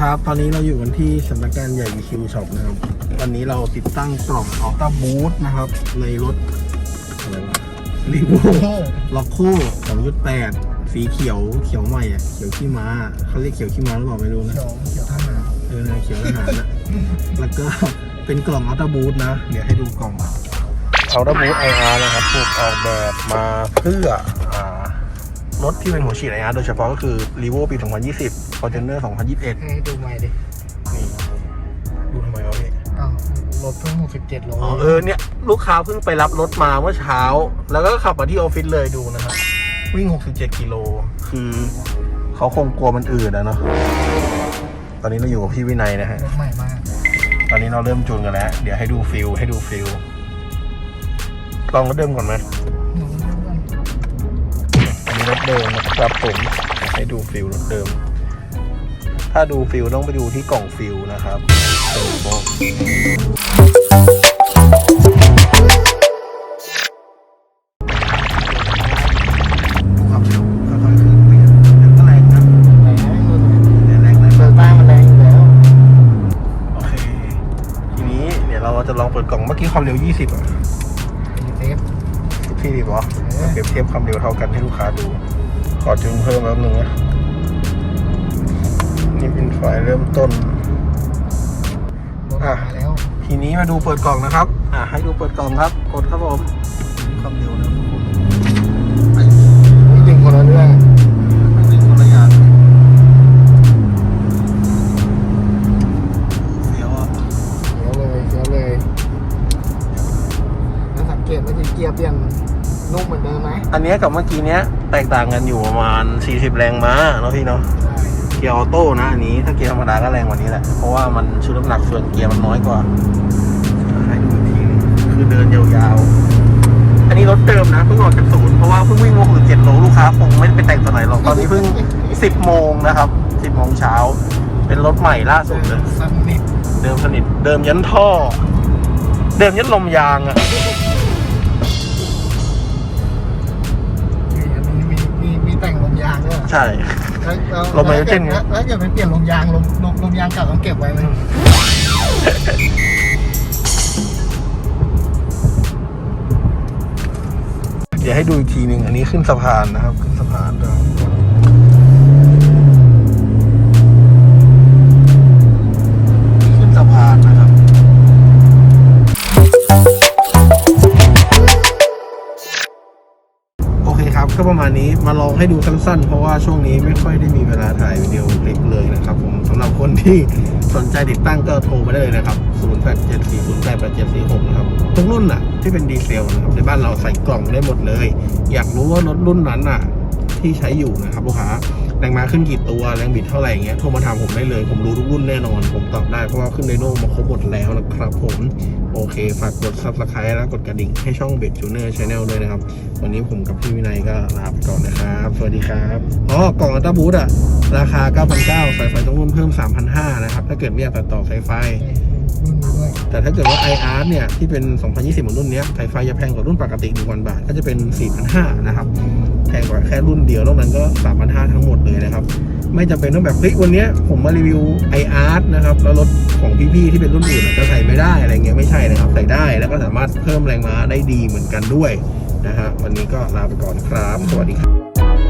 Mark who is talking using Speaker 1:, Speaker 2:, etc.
Speaker 1: ครับ ตอนนี้เราอยู่กันที่สำนักงานใหญ่ EQ Shop นะครับ วันนี้เราติดตั้งกล่องอัลต้าบูทนะครับ ในรถอะไรวะรีโวล็อกโค่2.8สีเขียวเขียวใหม่อะเขียวขี้ม้าเขาเรียกเขียวขี้ม้าหรือเปล่าไม่รู้นะ
Speaker 2: เขียวเขียวทหาร
Speaker 1: เออเขียวทหารนะแล้วก็เป็นกล่องอัลต้าบูทนะ เดี๋ยวให้ดูกล่องอัลต้าบูทไออาร์นะครับถูกออกแบบมาเพื่ออ่า รถที่เป็นหัวฉีดไออาร์โดยเฉพาะก็คือ r ีโวปี 2020 Fortuner 2021
Speaker 2: ให้ดูใหม่ดิ
Speaker 1: นี่ดูทำไมวะพี่
Speaker 2: อ้าวรถเพิ่ง67โล
Speaker 1: อ๋อเออเนี่ย ลูกค้าเพิ่งไปรับรถมาเมื่อเช้า แล้วก็ขับมาที่ออฟฟิศเลยดูนะครับ วิ่ง 67 กิโล คือเขาคงกลัวมันอืดอะเนาะตอนนี้เราอยู่กับพี่วินัยนะฮะ
Speaker 2: รถใหม่มาก
Speaker 1: ตอนนี้เราเริ่มจูนกันแล้ว เดี๋ยวให้ดูฟิลให้ดูฟิลลองรถเดิมก่อนไหมอันนี้ รถเดิมนะครับผมให้ดูฟิลรถเดิม ถ้าดูฟิลต้องไปดูที่กล่องฟิลนะครับเติมโป๊ะความเร็วค่อยๆขึ้นไปแรงนะ
Speaker 2: แรง
Speaker 1: เดี๋ยวแรงแรง
Speaker 2: เซอร์ต้ามันแรงแล้ว
Speaker 1: โอเคทีนี้เดี๋ยวเราจะลองเปิดกล่องเมื่อกี้ความเร็ว 20อะ พี่ดีปะ
Speaker 2: เออ
Speaker 1: เปรียบเทียบความเร็วเท่ากันให้ลูกค้าดู ขอจูนเพิ่มแป๊บนึงนะ นี่เป็นไฟล์เริ่มต้น
Speaker 2: รถมาแล้ว
Speaker 1: ทีนี้มาดูเปิดกล่องนะครับ อะให้ดูเปิดกล่องครับ กดครับผมนี่ความเร็วนะทุกคนไอ้
Speaker 2: นี่จริงคนละเรื่อง แล้วสังเกตว่าที่เกียร์เปลี่ยนนุ่มเหมือนเดิมไหม
Speaker 1: อันเนี้ยกับเมื่อกี้เนี้ยแตกต่างกันอยู่ประมาณ 40 แรงม้าเนาะพี่เนาะ
Speaker 2: ใช่
Speaker 1: เกียร์ออโต้นะอันนี้ถ้าเกียร์ธรรมดาก็แรงกว่านี้แหละเพราะว่ามันชุดน้ำหนักส่วนเกียร์มันน้อยกว่าให้ดูอีกทีนึงคือเดินยาวๆอันนี้รถเดิมนะเพิ่งออกจากศูนย์เพราะว่าเพิ่งวิ่งมาหมื่นเจ็ดโลลูกค้าคงไม่ได้ไปแต่งตัวไหนหรอกตอนนี้เพิ่ง 10 โมงนะครับ 10 โมงเช้า เป็นรถใหม่ล่าสุดเลย
Speaker 2: สนิท
Speaker 1: เดิมสนิทเดิมยันท่อ เดิมยันลมยางอะ ใช่
Speaker 2: แล้วแล้ว
Speaker 1: ลมไนโตรเจนไง
Speaker 2: แล้วแล้วเกิดไปเปลี่ยนลมยางลมลมลมยางเก่าต้องเก็บไว้ไหม
Speaker 1: เดี๋ยวให้ดูอีกทีหนึ่งอันนี้ขึ้นสะพานนะครับ ขึ้นสะพานนะครับ ประมาณนี้มาลองให้ดูสั้นๆ เพราะว่าช่วงนี้ไม่ค่อยได้มีเวลาถ่ายวิดีโอคลิปเลยนะครับผมสำหรับคนที่สนใจติดตั้งก็โทรมาได้เลยนะครับ 0874088746 นะครับ ทุกรุ่นน่ะที่เป็นดีเซลนะครับในบ้านเราใส่กล่องได้หมดเลย อยากรู้ว่ารถรุ่นนั้นน่ะที่ใช้อยู่นะครับลูกค้าแรงม้าขึ้นกี่ตัวแรงบิดเท่าไหร่เงี้ยโทรมาถามผมได้เลย ผมรู้ทุกรุ่นแน่นอน ผมตอบได้เพราะว่าขึ้นไดโน่มาครบหมดแล้วนะครับผม โอเค ฝากกด subscribe แล้วกดกระดิ่งให้ช่องเบ d จูเนอร์ชาแนลด้วยนะครับ วันนี้ผมกับพี่วินัยก็ลาไปก่อนนะครับ สวัสดีครับ อ๋อ กล่องอัลตราบูทอะราคา 9,900สายไฟต้องรุ่นเพิ่ม 3,500 นะครับ ถ้าเกิดไม่อยากตัดต่อสายไฟ
Speaker 2: รุ่นนี้ด้วย
Speaker 1: แต่ถ้าเกิดว่า iR เนี่ย ที่เป็น 2020เหมือนรุ่นนี้สายไฟจะแพงกว่ารุ่นปกติ1,000บาท ก็จะเป็น 4,500 นะครับ แพงกว่าแค่รุ่นเดียวนอกนั้นก็ 3,500 ทั้งหมดเลยนะ ไม่จำเป็นต้องแบบเฮ้ยวันนี้ผมมารีวิวไออาร์ตนะครับแล้วรถของพี่ๆที่เป็นรุ่นอื่นจะใส่ไม่ได้อะไรเงี้ยไม่ใช่นะครับ ใส่ได้แล้วก็สามารถเพิ่มแรงม้าได้ดีเหมือนกันด้วยนะฮะวันนี้ก็ลาไปก่อนครับ สวัสดีครับ